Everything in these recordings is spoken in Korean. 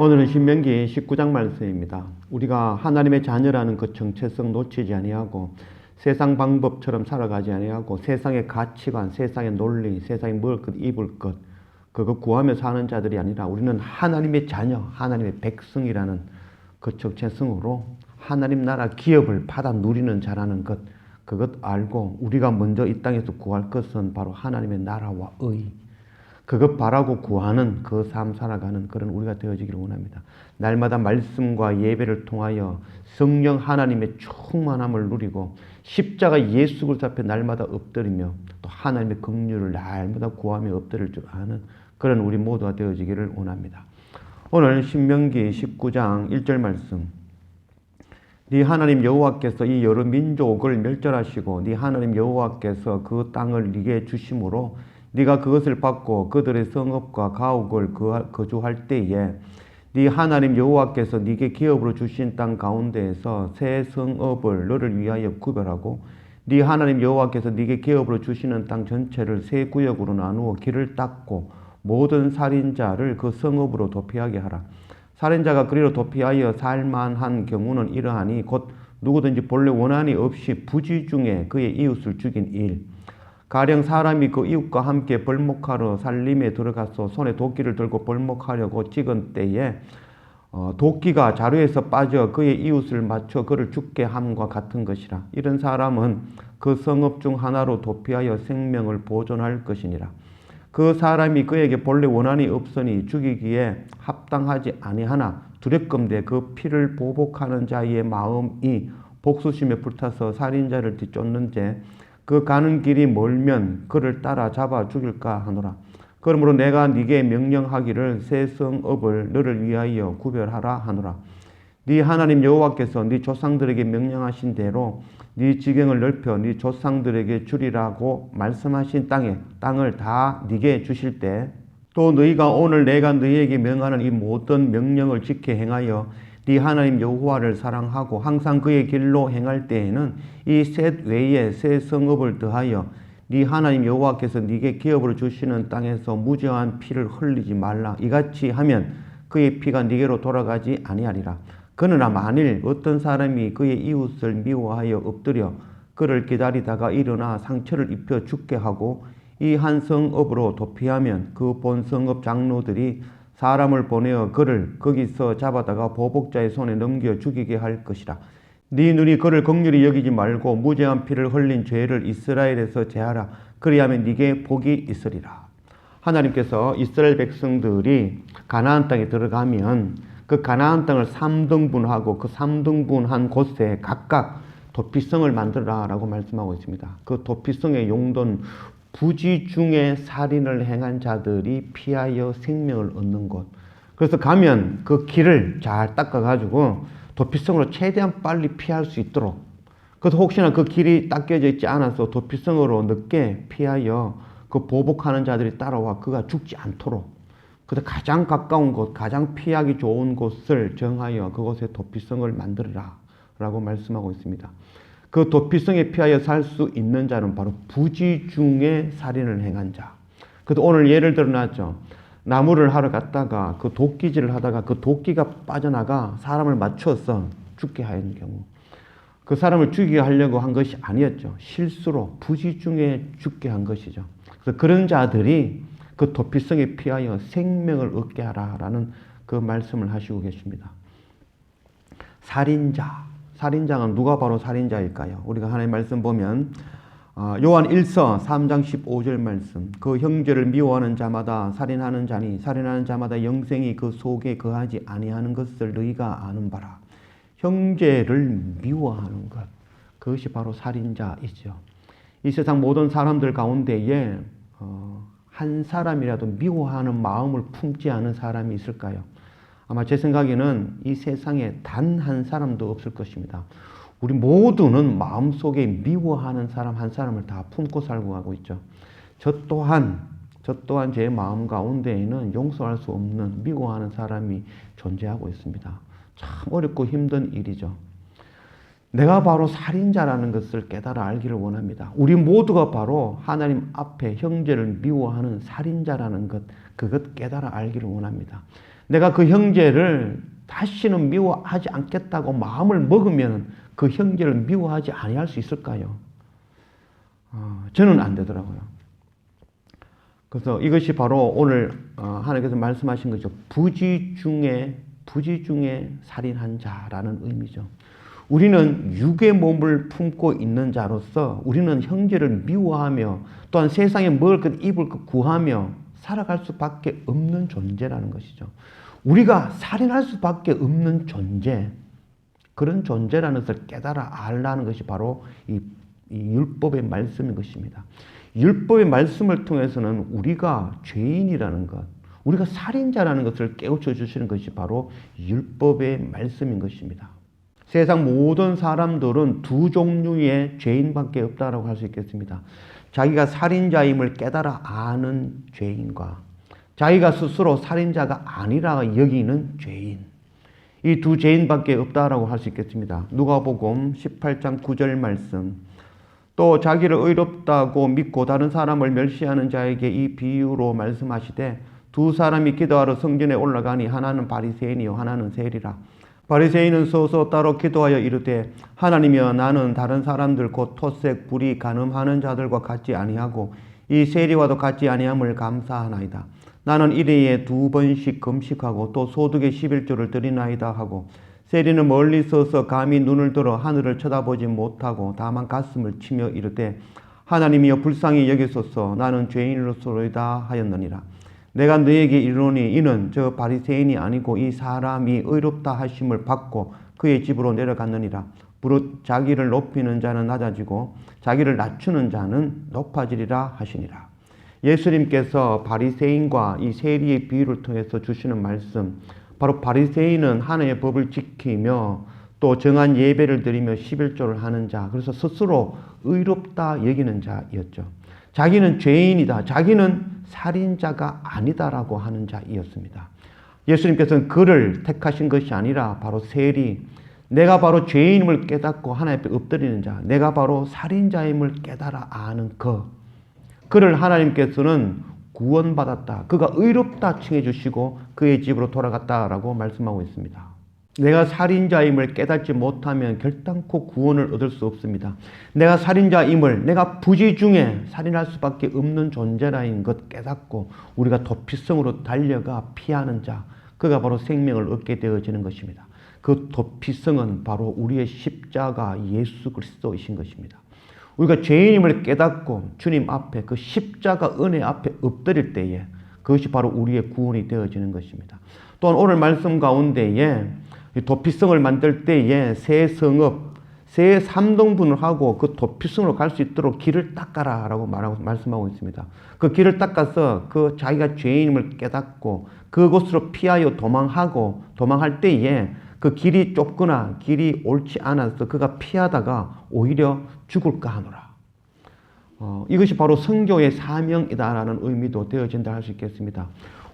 오늘은 신명기 19장 말씀입니다. 우리가 하나님의 자녀라는 그 정체성 놓치지 아니하고 세상 방법처럼 살아가지 아니하고 세상의 가치관, 세상의 논리, 세상에 먹을 것, 입을 것 그거 구하며 사는 자들이 아니라 우리는 하나님의 자녀, 하나님의 백성이라는 그 정체성으로 하나님 나라 기업을 받아 누리는 자라는 것 그것 알고 우리가 먼저 이 땅에서 구할 것은 바로 하나님의 나라와 의 그것 바라고 구하는 그 삶 살아가는 그런 우리가 되어지기를 원합니다. 날마다 말씀과 예배를 통하여 성령 하나님의 충만함을 누리고 십자가 예수 그리스도 앞에 날마다 엎드리며 또 하나님의 긍휼을 날마다 구하며 엎드릴 줄 아는 그런 우리 모두가 되어지기를 원합니다. 오늘 신명기 19장 1절 말씀 네 하나님 여호와께서 이 여러 민족을 멸절하시고 네 하나님 여호와께서 그 땅을 네게 주심으로 네가 그것을 받고 그들의 성읍과 가옥을 거주할 때에 네 하나님 여호와께서 네게 기업으로 주신 땅 가운데에서 새 성읍을 너를 위하여 구별하고 네 하나님 여호와께서 네게 기업으로 주시는 땅 전체를 세 구역으로 나누어 길을 닦고 모든 살인자를 그 성읍으로 도피하게 하라. 살인자가 그리로 도피하여 살만한 경우는 이러하니 곧 누구든지 본래 원한이 없이 부지 중에 그의 이웃을 죽인 일. 가령 사람이 그 이웃과 함께 벌목하러 살림에 들어가서 손에 도끼를 들고 벌목하려고 찍은 때에 어, 도끼가 자루에서 빠져 그의 이웃을 맞춰 그를 죽게 함과 같은 것이라. 이런 사람은 그 성읍 중 하나로 도피하여 생명을 보존할 것이니라. 그 사람이 그에게 본래 원한이 없으니 죽이기에 합당하지 아니하나 두렵건대 그 피를 보복하는 자의 마음이 복수심에 불타서 살인자를 뒤쫓는제 그 가는 길이 멀면 그를 따라 잡아 죽일까 하노라. 그러므로 내가 네게 명령하기를 새 성읍을 너를 위하여 구별하라 하노라. 네 하나님 여호와께서 네 조상들에게 명령하신 대로 네 지경을 넓혀 네 조상들에게 주리라고 말씀하신 땅에 땅을 다 네게 주실 때 또 너희가 오늘 내가 너희에게 명하는 이 모든 명령을 지켜 행하여 네 하나님 여호와를 사랑하고 항상 그의 길로 행할 때에는 이 셋 외에 새 성읍을 더하여 네 하나님 여호와께서 네게 기업으로 주시는 땅에서 무죄한 피를 흘리지 말라. 이같이 하면 그의 피가 네게로 돌아가지 아니하리라. 그러나 만일 어떤 사람이 그의 이웃을 미워하여 엎드려 그를 기다리다가 일어나 상처를 입혀 죽게 하고 이 한 성읍으로 도피하면 그 본 성읍 장로들이 사람을 보내어 그를 거기서 잡아다가 보복자의 손에 넘겨 죽이게 할 것이라. 네 눈이 그를 극률히 여기지 말고 무죄한 피를 흘린 죄를 이스라엘에서 제하라. 그리하면 네게 복이 있으리라. 하나님께서 이스라엘 백성들이 가나안 땅에 들어가면 그 가나안 땅을 3등분하고 그 3등분한 곳에 각각 도피성을 만들어라라고 말씀하고 있습니다. 그 도피성의 용도는 부지 중에 살인을 행한 자들이 피하여 생명을 얻는 곳. 그래서 가면 그 길을 잘 닦아가지고 도피성으로 최대한 빨리 피할 수 있도록. 그래서 혹시나 그 길이 닦여져 있지 않아서 도피성으로 늦게 피하여 그 보복하는 자들이 따라와 그가 죽지 않도록. 그래서 가장 가까운 곳, 가장 피하기 좋은 곳을 정하여 그곳에 도피성을 만들어라. 라고 말씀하고 있습니다. 그 도피성에 피하여 살 수 있는 자는 바로 부지 중에 살인을 행한 자. 그래도 오늘 예를 들어놨죠. 나무를 하러 갔다가 그 도끼질을 하다가 그 도끼가 빠져나가 사람을 맞추어서 죽게 하는 경우. 그 사람을 죽이게 하려고 한 것이 아니었죠. 실수로 부지 중에 죽게 한 것이죠. 그래서 그런 자들이 그 도피성에 피하여 생명을 얻게 하라라는 그 말씀을 하시고 계십니다. 살인자. 살인자는 누가 바로 살인자일까요? 우리가 하나님 말씀 보면 어, 요한 1서 3장 15절 말씀 그 형제를 미워하는 자마다 살인하는 자니 살인하는 자마다 영생이 그 속에 거하지 아니하는 것을 너희가 아는 바라 형제를 미워하는 것 그것이 바로 살인자이죠 이 세상 모든 사람들 가운데에 어, 한 사람이라도 미워하는 마음을 품지 않은 사람이 있을까요? 아마 제 생각에는 이 세상에 단 한 사람도 없을 것입니다. 우리 모두는 마음속에 미워하는 사람 한 사람을 다 품고 살고 가고 있죠. 저 또한 저 또한 제 마음 가운데에는 용서할 수 없는 미워하는 사람이 존재하고 있습니다. 참 어렵고 힘든 일이죠. 내가 바로 살인자라는 것을 깨달아 알기를 원합니다. 우리 모두가 바로 하나님 앞에 형제를 미워하는 살인자라는 것, 그것 깨달아 알기를 원합니다. 내가 그 형제를 다시는 미워하지 않겠다고 마음을 먹으면 그 형제를 미워하지 아니할 수 있을까요? 어, 저는 안 되더라고요. 그래서 이것이 바로 오늘 어, 하나님께서 말씀하신 거죠. 부지 중에 부지 중에 살인한 자라는 의미죠. 우리는 육의 몸을 품고 있는 자로서 우리는 형제를 미워하며 또한 세상에 먹을 것 입을 것 구하며 살아갈 수밖에 없는 존재라는 것이죠. 우리가 살인할 수밖에 없는 존재, 그런 존재라는 것을 깨달아 알라는 것이 바로 이, 이 율법의 말씀인 것입니다. 율법의 말씀을 통해서는 우리가 죄인이라는 것, 우리가 살인자라는 것을 깨우쳐 주시는 것이 바로 율법의 말씀인 것입니다. 세상 모든 사람들은 두 종류의 죄인밖에 없다라고 할 수 있겠습니다. 자기가 살인자임을 깨달아 아는 죄인과 자기가 스스로 살인자가 아니라 여기는 죄인. 이 두 죄인밖에 없다라고 할 수 있겠습니다. 누가복음 18장 9절 말씀. 또 자기를 의롭다고 믿고 다른 사람을 멸시하는 자에게 이 비유로 말씀하시되 두 사람이 기도하러 성전에 올라가니 하나는 바리새인이요 하나는 세리라. 바리새인은 서서 따로 기도하여 이르되 하나님이여 나는 다른 사람들 곧 토색 불이 가늠하는 자들과 같지 아니하고 이 세리와도 같지 아니함을 감사하나이다. 나는 일회에 두 번씩 금식하고 또 소득의 11조를 드리나이다 하고 세리는 멀리 서서 감히 눈을 들어 하늘을 쳐다보지 못하고 다만 가슴을 치며 이르되 하나님이여 불쌍히 여기소서 나는 죄인으로서로이다 하였느니라. 내가 너에게 이르노니 이는 저 바리새인이 아니고 이 사람이 의롭다 하심을 받고 그의 집으로 내려갔느니라. 무릇 자기를 높이는 자는 낮아지고 자기를 낮추는 자는 높아지리라 하시니라. 예수님께서 바리새인과 이 세리의 비유를 통해서 주시는 말씀, 바로 바리새인은 하나님의 법을 지키며 또 정한 예배를 드리며 11조를 하는 자, 그래서 스스로 의롭다 여기는 자였죠. 자기는 죄인이다. 자기는 살인자가 아니다라고 하는 자이었습니다. 예수님께서는 그를 택하신 것이 아니라 바로 세리, 내가 바로 죄인임을 깨닫고 하나님 앞에 엎드리는 자, 내가 바로 살인자임을 깨달아 아는 그, 그를 하나님께서는 구원받았다. 그가 의롭다 칭해 주시고 그의 집으로 돌아갔다라고 말씀하고 있습니다. 내가 살인자임을 깨닫지 못하면 결단코 구원을 얻을 수 없습니다. 내가 살인자임을 내가 부지 중에 살인할 수밖에 없는 존재라는 것 깨닫고 우리가 도피성으로 달려가 피하는 자, 그가 바로 생명을 얻게 되어지는 것입니다. 그 도피성은 바로 우리의 십자가 예수 그리스도이신 것입니다. 우리가 죄인임을 깨닫고 주님 앞에 그 십자가 은혜 앞에 엎드릴 때에 그것이 바로 우리의 구원이 되어지는 것입니다. 또한 오늘 말씀 가운데에 도피성을 만들 때에 새 성읍, 새 삼동분을 하고 그 도피성으로 갈 수 있도록 길을 닦아라 라고 말하고 말씀하고 있습니다. 그 길을 닦아서 그 자기가 죄인임을 깨닫고 그곳으로 피하여 도망하고 도망할 때에 그 길이 좁거나 길이 옳지 않아서 그가 피하다가 오히려 죽을까 하노라. 어, 이것이 바로 성교의 사명이다라는 의미도 되어진다 할 수 있겠습니다.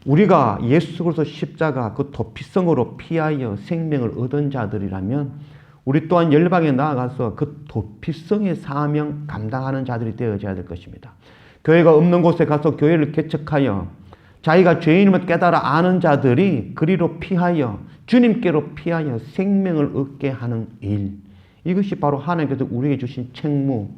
우리가 예수 그리스도 십자가 그 도피성으로 피하여 생명을 얻은 자들이라면 우리 또한 열방에 나아가서 그 도피성의 사명 감당하는 자들이 되어져야 될 것입니다. 교회가 없는 곳에 가서 교회를 개척하여 자기가 죄인임을 깨달아 아는 자들이 그리로 피하여 주님께로 피하여 생명을 얻게 하는 일. 이것이 바로 하나님께서 우리에게 주신 책무,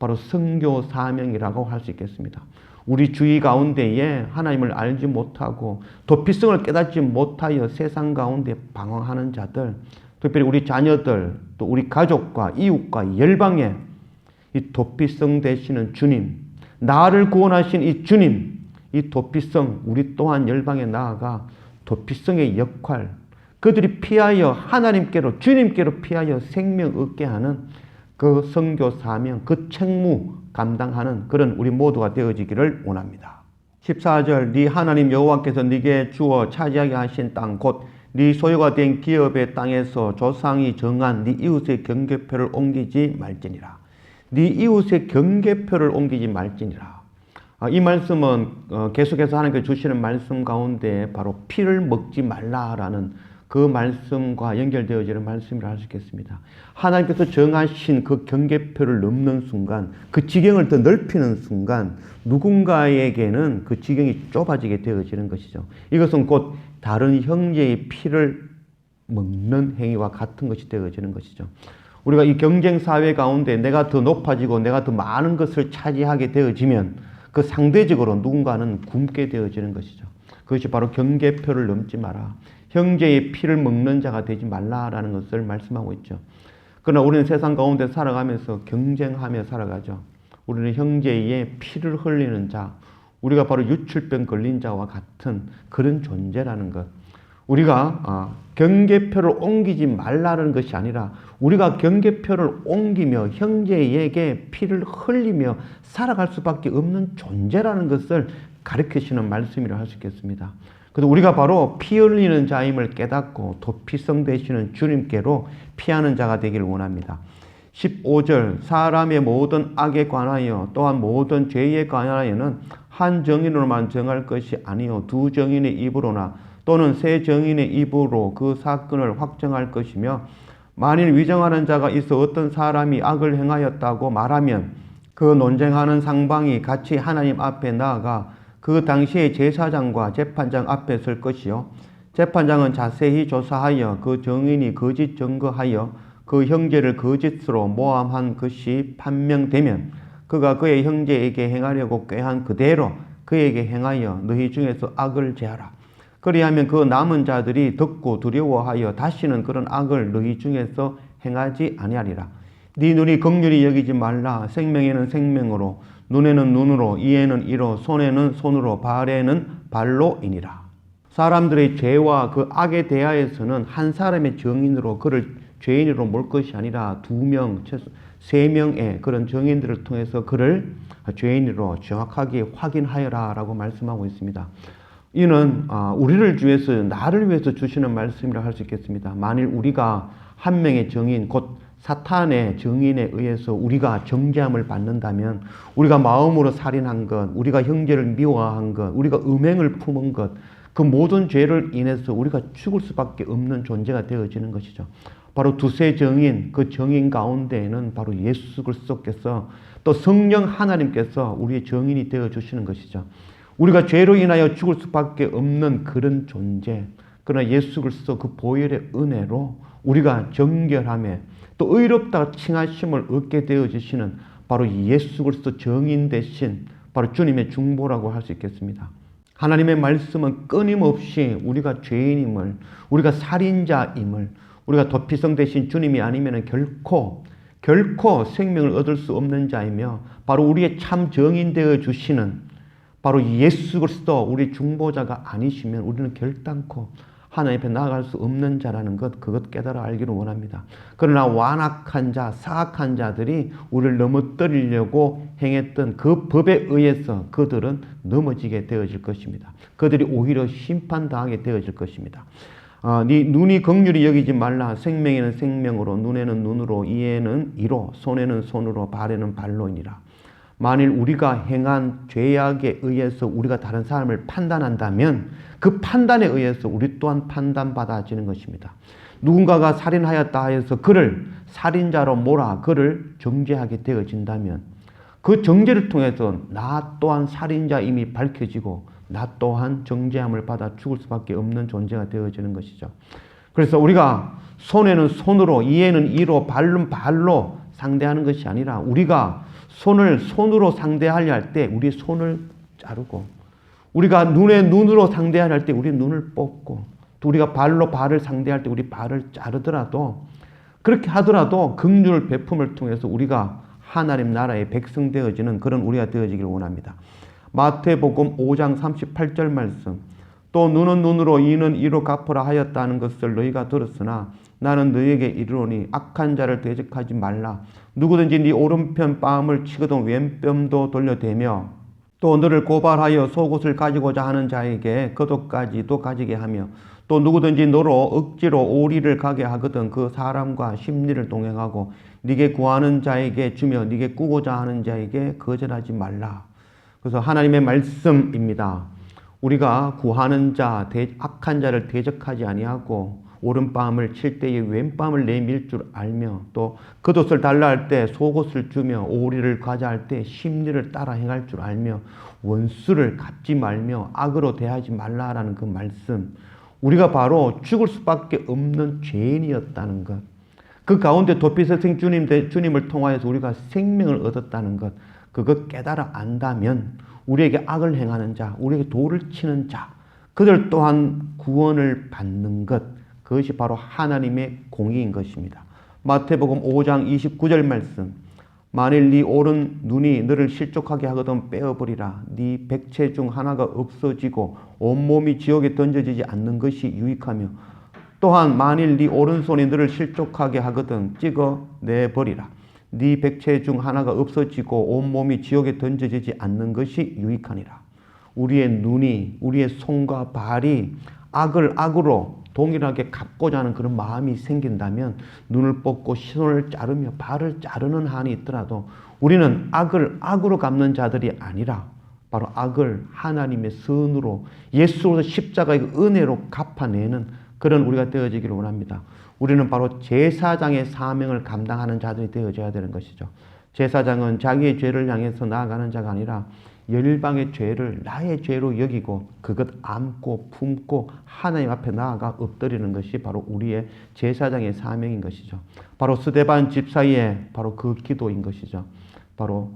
바로 성교 사명이라고 할 수 있겠습니다. 우리 주위 가운데에 하나님을 알지 못하고 도피성을 깨닫지 못하여 세상 가운데 방황하는 자들, 특별히 우리 자녀들, 또 우리 가족과 이웃과 열방에 이 도피성 되시는 주님, 나를 구원하신 이 주님, 이 도피성, 우리 또한 열방에 나아가 도피성의 역할, 그들이 피하여 하나님께로, 주님께로 피하여 생명 얻게 하는 그 성교 사명, 그 책무 감당하는 그런 우리 모두가 되어지기를 원합니다. 14절 네 하나님 여호와께서 네게 주어 차지하게 하신 땅 곧 네 소유가 된 기업의 땅에서 조상이 정한 네 이웃의 경계표를 옮기지 말지니라. 네 이웃의 경계표를 옮기지 말지니라. 아, 이 말씀은 어, 계속해서 하나님께 주시는 말씀 가운데 바로 피를 먹지 말라라는 그 말씀과 연결되어지는 말씀이라 할 수 있겠습니다. 하나님께서 정하신 그 경계표를 넘는 순간, 그 지경을 더 넓히는 순간, 누군가에게는 그 지경이 좁아지게 되어지는 것이죠. 이것은 곧 다른 형제의 피를 먹는 행위와 같은 것이 되어지는 것이죠. 우리가 이 경쟁 사회 가운데 내가 더 높아지고 내가 더 많은 것을 차지하게 되어지면 그 상대적으로 누군가는 굶게 되어지는 것이죠. 그것이 바로 경계표를 넘지 마라. 형제의 피를 먹는 자가 되지 말라라는 것을 말씀하고 있죠. 그러나 우리는 세상 가운데 살아가면서 경쟁하며 살아가죠. 우리는 형제의 피를 흘리는 자, 우리가 바로 유출병 걸린 자와 같은 그런 존재라는 것. 우리가 아, 경계표를 옮기지 말라는 것이 아니라 우리가 경계표를 옮기며 형제에게 피를 흘리며 살아갈 수밖에 없는 존재라는 것을 가르치시는 말씀이라 할 수 있겠습니다. 그래서 우리가 바로 피 흘리는 자임을 깨닫고 도피성 되시는 주님께로 피하는 자가 되기를 원합니다. 15절 사람의 모든 악에 관하여 또한 모든 죄에 관하여는 한 정인으로만 정할 것이 아니요 두 정인의 입으로나 또는 세 정인의 입으로 그 사건을 확정할 것이며 만일 위정하는 자가 있어 어떤 사람이 악을 행하였다고 말하면 그 논쟁하는 상방이 같이 하나님 앞에 나아가 그 당시에 제사장과 재판장 앞에 설 것이요 재판장은 자세히 조사하여 그 정인이 거짓 증거하여 그 형제를 거짓으로 모함한 것이 판명되면 그가 그의 형제에게 행하려고 꾀한 그대로 그에게 행하여 너희 중에서 악을 제하라. 그리하면 그 남은 자들이 듣고 두려워하여 다시는 그런 악을 너희 중에서 행하지 아니하리라. 네 눈이 긍휼히 여기지 말라. 생명에는 생명으로, 눈에는 눈으로, 이에는 이로, 손에는 손으로, 발에는 발로이니라. 사람들의 죄와 그 악에 대하여서는 한 사람의 정인으로 그를 죄인으로 몰 것이 아니라 두 명, 세 명의 그런 정인들을 통해서 그를 죄인으로 정확하게 확인하여라 라고 말씀하고 있습니다. 이는 아, 우리를 위해서 나를 위해서 주시는 말씀이라 할 수 있겠습니다. 만일 우리가 한 명의 정인 곧 사탄의 정인에 의해서 우리가 정죄함을 받는다면 우리가 마음으로 살인한 것, 우리가 형제를 미워한 것, 우리가 음행을 품은 것, 그 모든 죄를 인해서 우리가 죽을 수밖에 없는 존재가 되어지는 것이죠. 바로 두세 정인, 그 정인 가운데에는 바로 예수 그리스도께서 또 성령 하나님께서 우리의 정인이 되어 주시는 것이죠. 우리가 죄로 인하여 죽을 수밖에 없는 그런 존재. 그러나 예수 그리스도 그 보혈의 은혜로 우리가 정결함에 또 의롭다 칭하심을 얻게 되어 주시는 바로 예수 그리스도 정인 대신 바로 주님의 중보라고 할 수 있겠습니다. 하나님의 말씀은 끊임없이 우리가 죄인임을, 우리가 살인자임을, 우리가 도피성 대신 주님이 아니면 결코, 결코 생명을 얻을 수 없는 자이며, 바로 우리의 참 정인 되어 주시는 바로 예수 그리스도 우리 중보자가 아니시면 우리는 결단코 하나님 앞에 나아갈 수 없는 자라는 것 그것 깨달아 알기를 원합니다. 그러나 완악한 자, 사악한 자들이 우리를 넘어뜨리려고 행했던 그 법에 의해서 그들은 넘어지게 되어질 것입니다. 그들이 오히려 심판당하게 되어질 것입니다. 어, 네 눈이 긍휼히 여기지 말라. 생명에는 생명으로, 눈에는 눈으로, 이에는 이로, 손에는 손으로, 발에는 발로이니라. 만일 우리가 행한 죄악에 의해서 우리가 다른 사람을 판단한다면 그 판단에 의해서 우리 또한 판단받아지는 것입니다. 누군가가 살인하였다 해서 그를 살인자로 몰아 그를 정죄하게 되어진다면 그 정죄를 통해서 나 또한 살인자임이 밝혀지고 나 또한 정죄함을 받아 죽을 수밖에 없는 존재가 되어지는 것이죠. 그래서 우리가 손에는 손으로, 이에는 이로, 발은 발로 상대하는 것이 아니라 우리가 손을 손으로 상대하려 할 때 우리 손을 자르고 우리가 눈에 눈으로 상대하려 할 때 우리 눈을 뽑고 또 우리가 발로 발을 상대할 때 우리 발을 자르더라도 그렇게 하더라도 긍휼을 베품을 통해서 우리가 하나님 나라의 백성 되어지는 그런 우리가 되어지기를 원합니다. 마태복음 5장 38절 말씀 또 눈은 눈으로 이는 이로 갚으라 하였다는 것을 너희가 들었으나 나는 너희에게 이르노니 악한 자를 대적하지 말라 누구든지 네 오른편 뺨을 치거든 왼뺨도 돌려대며 또 너를 고발하여 속옷을 가지고자 하는 자에게 그도까지도 가지게 하며 또 누구든지 너로 억지로 오리를 가게 하거든 그 사람과 심리를 동행하고 네게 구하는 자에게 주며 네게 꾸고자 하는 자에게 거절하지 말라. 그래서 하나님의 말씀입니다. 우리가 구하는 자, 악한 자를 대적하지 아니하고 오른밤을 칠 때에 왼밤을 내밀 줄 알며 또 겉옷을 달라 할 때 속옷을 주며 오리를 과자할 때 심리를 따라 행할 줄 알며 원수를 갚지 말며 악으로 대하지 말라라는 그 말씀 우리가 바로 죽을 수밖에 없는 죄인이었다는 것. 그 가운데 도피스승 주님, 주님을 통하여서 우리가 생명을 얻었다는 것. 그것 깨달아 안다면 우리에게 악을 행하는 자, 우리에게 돌을 치는 자, 그들 또한 구원을 받는 것. 그것이 바로 하나님의 공의인 것입니다. 마태복음 5장 29절 말씀. 만일 네 오른 눈이 너를 실족하게 하거든 빼어버리라. 네 백체 중 하나가 없어지고 온몸이 지옥에 던져지지 않는 것이 유익하며 또한 만일 네 오른손이 너를 실족하게 하거든 찍어 내버리라. 네 백체 중 하나가 없어지고 온몸이 지옥에 던져지지 않는 것이 유익하니라. 우리의 눈이 우리의 손과 발이 악을 악으로 동일하게 갚고자 하는 그런 마음이 생긴다면 눈을 뽑고 손을 자르며 발을 자르는 한이 있더라도 우리는 악을 악으로 갚는 자들이 아니라 바로 악을 하나님의 선으로 예수로서 십자가의 그 은혜로 갚아내는 그런 우리가 되어지기를 원합니다. 우리는 바로 제사장의 사명을 감당하는 자들이 되어져야 되는 것이죠. 제사장은 자기의 죄를 향해서 나아가는 자가 아니라 열방의 죄를 나의 죄로 여기고 그것 안고 품고 하나님 앞에 나아가 엎드리는 것이 바로 우리의 제사장의 사명인 것이죠. 바로 스데반 집사의 바로 그 기도인 것이죠. 바로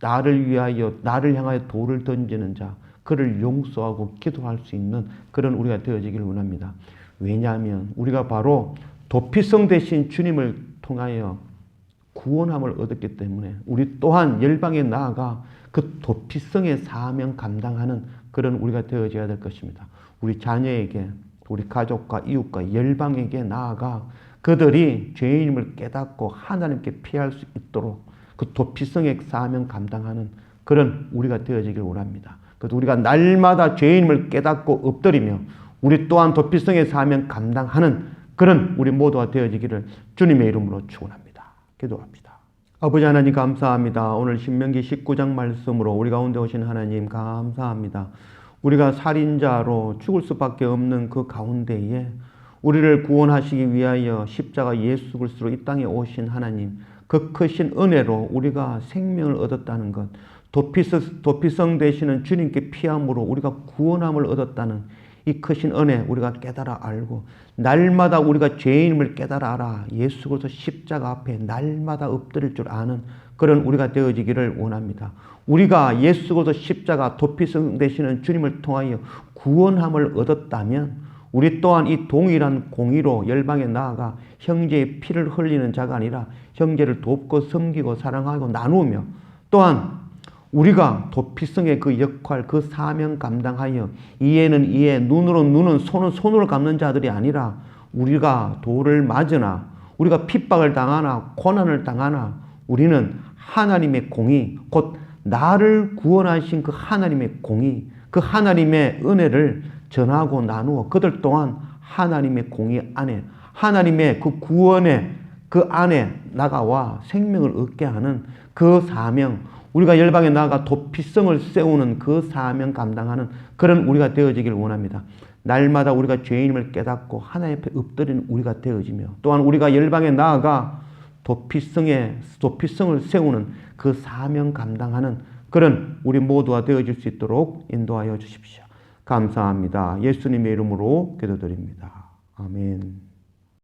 나를 위하여 나를 향하여 돌을 던지는 자 그를 용서하고 기도할 수 있는 그런 우리가 되어지기를 원합니다. 왜냐하면 우리가 바로 도피성 대신 주님을 통하여 구원함을 얻었기 때문에 우리 또한 열방에 나아가 그 도피성의 사명 감당하는 그런 우리가 되어져야 될 것입니다. 우리 자녀에게, 우리 가족과 이웃과 열방에게 나아가 그들이 죄인임을 깨닫고 하나님께 피할 수 있도록 그 도피성의 사명 감당하는 그런 우리가 되어지길 원합니다. 그래서 우리가 날마다 죄인임을 깨닫고 엎드리며 우리 또한 도피성의 사명 감당하는 그런 우리 모두가 되어지기를 주님의 이름으로 축원합니다. 기도합니다. 아버지 하나님 감사합니다. 오늘 신명기 19장 말씀으로 우리 가운데 오신 하나님 감사합니다. 우리가 살인자로 죽을 수밖에 없는 그 가운데에 우리를 구원하시기 위하여 십자가 예수 그리스도로 이 땅에 오신 하나님 그 크신 은혜로 우리가 생명을 얻었다는 것 도피성 되시는 주님께 피함으로 우리가 구원함을 얻었다는 이 크신 은혜 우리가 깨달아 알고 날마다 우리가 죄인임을 깨달아 알아 예수 그리스도 십자가 앞에 날마다 엎드릴 줄 아는 그런 우리가 되어지기를 원합니다. 우리가 예수 그리스도 십자가 도피성 되시는 주님을 통하여 구원함을 얻었다면 우리 또한 이 동일한 공의로 열방에 나아가 형제의 피를 흘리는 자가 아니라 형제를 돕고 섬기고 사랑하고 나누며 또한 우리가 도피성의 그 역할, 그 사명 감당하여 이에는 이에, 눈으로 눈은, 손은 손으로 갚는 자들이 아니라 우리가 돌을 맞으나 우리가 핍박을 당하나 고난을 당하나 우리는 하나님의 공의, 곧 나를 구원하신 그 하나님의 공의, 그 하나님의 은혜를 전하고 나누어 그들 또한 하나님의 공의 안에 하나님의 그 구원의 그 안에 나가와 생명을 얻게 하는 그 사명, 우리가 열방에 나아가 도피성을 세우는 그 사명 감당하는 그런 우리가 되어지기를 원합니다. 날마다 우리가 죄인임을 깨닫고 하나님 앞에 엎드리는 우리가 되어지며 또한 우리가 열방에 나아가 도피성의 도피성을 세우는 그 사명 감당하는 그런 우리 모두가 되어질 수 있도록 인도하여 주십시오. 감사합니다. 예수님의 이름으로 기도드립니다. 아멘.